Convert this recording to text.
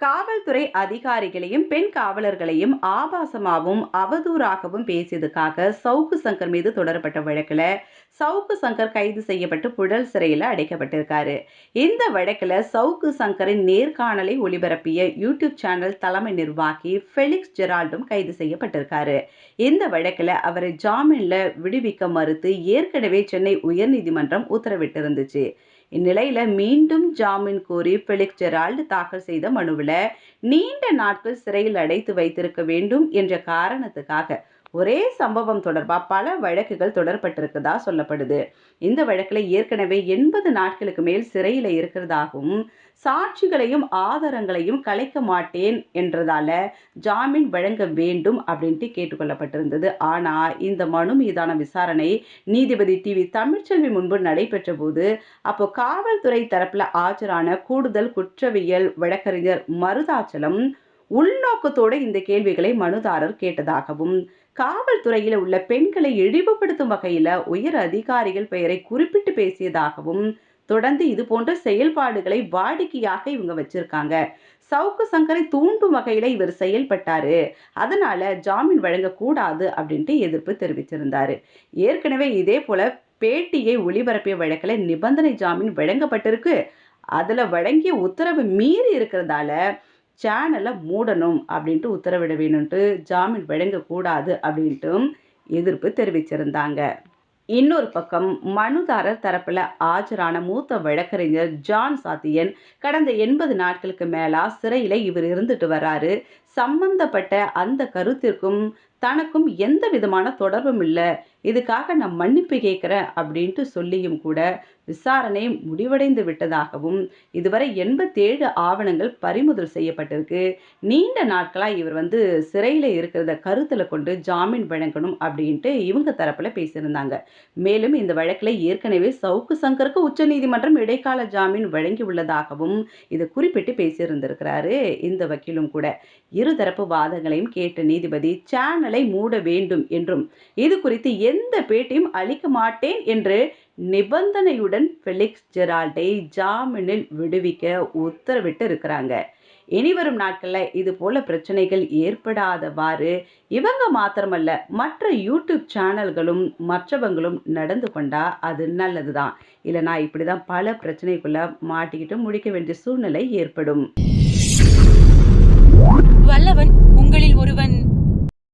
காவல்துறை அதிகாரிகளையும் பெண் காவலர்களையும் ஆபாசமாகவும் அவதூறாகவும் பேசியதுக்காக சவுக்கு சங்கர் மீது தொடரப்பட்ட வழக்கில் சவுக்கு சங்கர் கைது செய்யப்பட்டு புழல் சிறையில் அடைக்கப்பட்டிருக்காரு. இந்த வழக்கில் சவுக்கு சங்கரின் நேர்காணலை ஒளிபரப்பிய யூடியூப் சேனல் தலைமை நிர்வாகி ஃபெலிக்ஸ் ஜெரால்டும் கைது செய்யப்பட்டிருக்காரு. இந்த வழக்கில் அவரை ஜாமீனில் விடுவிக்க மறுத்து ஏற்கனவே சென்னை உயர்நீதிமன்றம் உத்தரவிட்டிருந்துச்சு. இந்நிலையில மீண்டும் ஜாமீன் கோரி ஃபெலிக்ஸ் ஜெரால்டு தாக்கல் செய்த மனுவில் நீண்ட நாட்கள் சிறையில் அடைத்து வைத்திருக்க வேண்டும் என்ற காரணத்துக்காக ஒரே சம்பவம் தொடர்பாக பல வழக்குகள் தொடரப்பட்டிருக்கதா சொல்லப்படுது. இந்த வழக்கில் ஏற்கனவே எண்பது நாட்களுக்கு மேல் சிறையில் இருக்கிறதாகவும் சாட்சிகளையும் ஆதாரங்களையும் கலைக்க மாட்டேன் என்றதால ஜாமீன் வழங்க வேண்டும் அப்படின்ட்டு கேட்டுக்கொள்ளப்பட்டிருந்தது. ஆனால் இந்த மனு மீதான விசாரணை நீதிபதி டி. வி. தமிழ்ச்செல்வி முன்பு நடைபெற்ற போது அப்போ காவல்துறை தரப்பில் ஆஜரான கூடுதல் குற்றவியல் வழக்கறிஞர் மருதாச்சலம் உள்நோக்கத்தோடு இந்த கேள்விகளை மனுதாரர் கேட்டதாகவும் காவல்துறையில் உள்ள பெண்களை இழிவுபடுத்தும் வகையில் உயர் அதிகாரிகள் பெயரை குறிப்பிட்டு பேசியதாகவும் தொடர்ந்து இது போன்ற செயல்பாடுகளை வாடிக்கையாக இவங்க வச்சிருக்காங்க. சவுக்கு சங்கரை தூண்டும் வகையில் இவர் செயல்பட்டாரு. அதனால ஜாமீன் வழங்கக்கூடாது அப்படின்ட்டு எதிர்ப்பு தெரிவிச்சிருந்தாரு. ஏற்கனவே இதே போல பேட்டியை ஒளிபரப்பிய வழக்கில் நிபந்தனை ஜாமீன் வழங்கப்பட்டிருக்கு. அதில் வழங்கிய உத்தரவு மீறி இருக்கிறதால சேனலை மூடணும் அப்படின்ட்டு உத்தரவிட வேணும்ன்ட்டு ஜாமீன் வழங்கக்கூடாது அப்படின்ட்டும் எதிர்ப்பு தெரிவிச்சிருந்தாங்க. இன்னொரு பக்கம் மனுதாரர் தரப்பில் ஆஜரான மூத்த வழக்கறிஞர் ஜான் சாத்தியன் கடந்த எண்பது நாட்களுக்கு மேலா சிறையில் இவர் இருந்துட்டு வராரு சம்பந்தப்பட்ட அந்த கருத்திற்கும் தனக்கும் எந்த விதமான தொடர்பும் இல்லை. இதுக்காக நான் மன்னிப்பு கேட்குறேன் அப்படின்ட்டு சொல்லியும் கூட விசாரணை முடிவடைந்து விட்டதாகவும் இதுவரை எண்பத்தேழு ஆவணங்கள் பறிமுதல் செய்யப்பட்டிருக்கு. நீண்ட நாட்களாக இவர் வந்து சிறையில் இருக்கிறத கருத்தில் கொண்டு ஜாமீன் வழங்கணும் அப்படின்ட்டு இவங்க தரப்பில் பேசியிருந்தாங்க. மேலும் இந்த வழக்கில் ஏற்கனவே சவுக்கு சங்கருக்கு உச்சநீதிமன்றம் இடைக்கால ஜாமீன் வழங்கி உள்ளதாகவும் இது குறிப்பிட்டு பேசியிருந்திருக்கிறாரு இந்த வக்கீலும் கூட. இருதரப்பு வாதங்களையும் கேட்ட நீதிபதி சேனலை மூட வேண்டும் என்றும். இது குறித்து எந்த பேட்டியும் அளிக்க மாட்டேன் என்று நிபந்தனையுடன் ஃபெலிக்ஸ் ஜெரால்டை ஜாமீனில் விடுவிக்க உத்தரவிட்டு இருக்கிறாங்க இனி வரும் நாட்களில் இது போல பிரச்சனைகள் ஏற்படாதவாறு இவங்க மாத்திரமல்ல மற்ற யூடியூப் சேனல்களும் மற்றவங்களும் நடந்து கொண்டா அது நல்லது தான் இல்லைனா இப்படி தான் பல பிரச்சனைக்குள்ள மாட்டிக்கிட்டு முடிக்க வேண்டிய சூழ்நிலை ஏற்படும். வல்லவன் உங்களில் ஒருவன்